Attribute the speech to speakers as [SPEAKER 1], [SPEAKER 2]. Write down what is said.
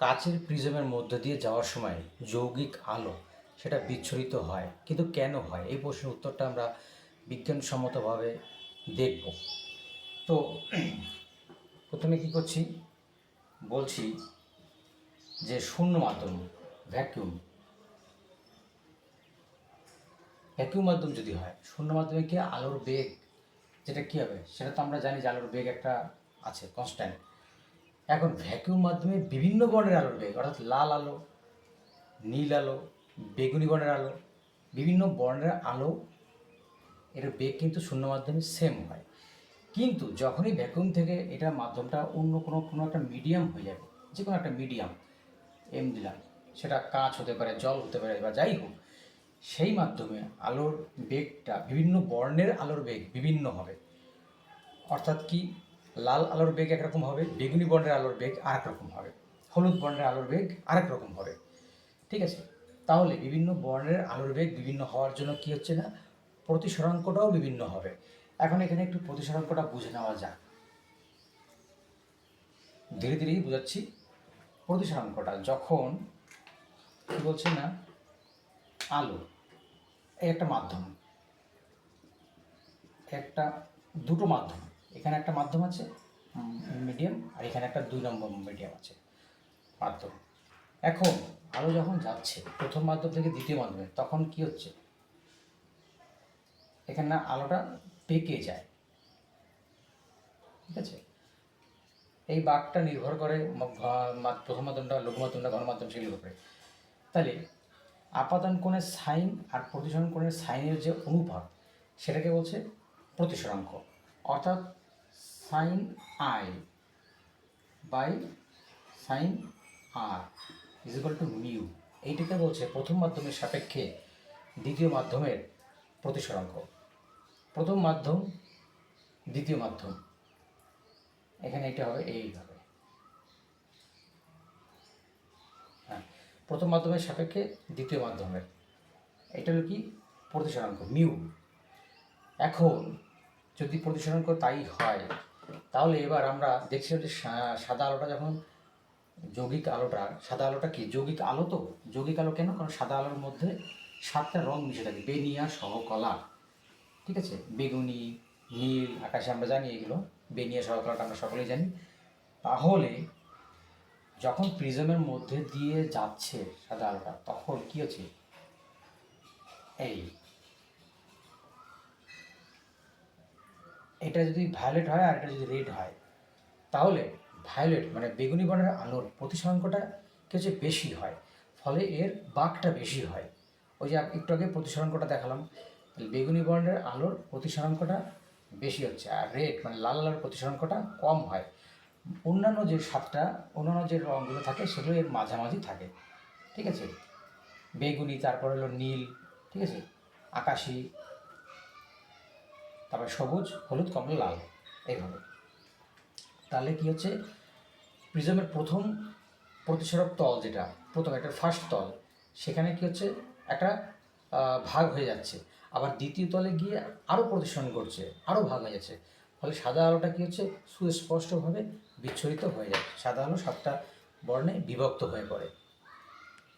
[SPEAKER 1] কাচের প্রিজমের মধ্য দিয়ে যাওয়ার সময় যৌগিক আলো সেটা বিচ্ছুরিত হয়। কিন্তু কেন হয়? এই প্রশ্নের উত্তরটা আমরা বিজ্ঞানসম্মতভাবে দেখব। তো প্রথমে কি করছি? বলছি যে শূন্য মাধ্যম ভ্যাকিউম ভ্যাকিউম মাধ্যম যদি হয়, শূন্য মাধ্যমে কি আলোর বেগ, যেটা কী হবে? সেটা তো আমরা জানি যে আলোর বেগ একটা আছে কনস্ট্যান্ট এখন ভ্যাকিউম মাধ্যমে বিভিন্ন বর্ণের আলোর বেগ অর্থাৎ লাল আলো, নীল আলো, বেগুনি বর্ণের আলো, বিভিন্ন বর্ণের আলো, এর বেগ কিন্তু শূন্য মাধ্যমে সেম হয়। কিন্তু যখনই ভ্যাকুয়াম থেকে এটা মাধ্যমটা অন্য কোনো কোনো একটা মিডিয়াম হয়ে যাবে যে কোনো একটা মিডিয়াম এম দিলাম সেটা কাঁচ হতে পারে, জল হতে পারে বা যাই হোক, সেই মাধ্যমে আলোর বেগটা, বিভিন্ন বর্ণের আলোর বেগ বিভিন্ন হবে। অর্থাৎ কি? লাল আলোর বেগ একরকম হবে, বেগুনি বর্ণের আলোর বেগ আরেক রকম হবে, হলুদ বর্ণের আলোর বেগ আরেক রকম হবে। ঠিক আছে? তাহলে বিভিন্ন বর্ণের আলোর বেগ বিভিন্ন হওয়ার জন্য কি হচ্ছে না? প্রতিসরাঙ্কটাও বিভিন্ন হবে। এখন এখানে একটু প্রতিসরাঙ্কটা বুঝে নেওয়া যাক। ধীরে ধীরেই বুঝাচ্ছি, প্রতিসরাঙ্কটা যখন কি বলছে না? আলো, এই একটা মাধ্যম, একটা দুটো মাধ্যম। এখানে একটা মাধ্যম আছে মিডিয়াম আর এখানে একটা দুই নম্বর মিডিয়াম আছে। মাধ্যম এখন আলো যখন যাচ্ছে, প্রথম মাধ্যম থেকে দ্বিতীয় মাধ্যমে, তখন কি হচ্ছে? এখানে না আলোটা পেকে যায়। ঠিক আছে? এই বাঘটা নির্ভর করে প্রথম মাধ্যমটা, লঘু মাধ্যমটা গণমাধ্যম সেগুলোর উপরে তাহলে আপাতন কোণের সাইন আর প্রতিসরণ কোণের সাইনের যে অনুপাত, সেটাকে বলছে প্রতিসরাঙ্ক। অর্থাৎ sine i by sine r is equal to mu এইটাকে বলছে প্রথম মাধ্যমের সাপেক্ষে দ্বিতীয় মাধ্যমের প্রতিসরাঙ্ক প্রথম মাধ্যম, দ্বিতীয় মাধ্যম। এখানে এটা হবে এইভাবে হ্যাঁ প্রথম মাধ্যমের সাপেক্ষে দ্বিতীয় মাধ্যমের। এটা হলো কি? প্রতিসরাঙ্ক মিউ এখন যদি প্রতিসরাঙ্ক তাই হয় তাহলে এবার আমরা দেখছি যে সাদা আলোটা যখন যৌগিক আলোটা, সাদা আলোটা কি? যৌগিক আলো তো? যৌগিক আলো কেন? কারণ সাদা আলোর মধ্যে সাতটা রং মিশে থাকে, বেনিয়া সহকলা ঠিক আছে? বেগুনি, নীল, আকাশে আমরা জানি এগুলো, বেনিয়া সহকলাটা আমরা সকলেই জানি। তাহলে যখন প্রিজমের মধ্যে দিয়ে যাচ্ছে সাদা আলোটা, তখন কি হচ্ছে? এই এটা যদি ভায়োলেট হয় আর এটা যদি রেড হয়, তাহলে ভায়োলেট মানে বেগুনি বর্ণের আলোর প্রতিসরাঙ্কটা কি হচ্ছে বেশি হয়, ফলে এর বাঘটা বেশি হয়। ওই যে একটু আগে প্রতিসরাঙ্কটা দেখালাম বেগুনি বর্ণের আলোর প্রতিসরাঙ্কটা বেশি হচ্ছে আর রেড মানে লাল আলোর প্রতিসরাঙ্কটা কম হয়। অন্যান্য যে সাতটা, অন্যান্য যে রঙগুলো থাকে, সেগুলো এর মাঝামাঝি থাকে। ঠিক আছে? বেগুনি, তারপর হলো নীল, ঠিক আছে? আকাশি তারপরে সবুজ, হলুদ, কমলা, লাল, এইভাবে। তাহলে কি হচ্ছে? প্রিজমের প্রথম প্রতিসরক তল যেটা, প্রথম একটা ফার্স্ট তল, সেখানে কি হচ্ছে? একটা ভাগ হয়ে যাচ্ছে। আবার দ্বিতীয় তলে গিয়ে আরও প্রতিসরণ করছে আরও ভাগ হয়ে যাচ্ছে। ফলে সাদা আলোটা কী হচ্ছে? সুস্পষ্টভাবে বিচ্ছুরিত হয়ে যায় সাদা আলো সাতটা বর্ণে বিভক্ত হয়ে পড়ে।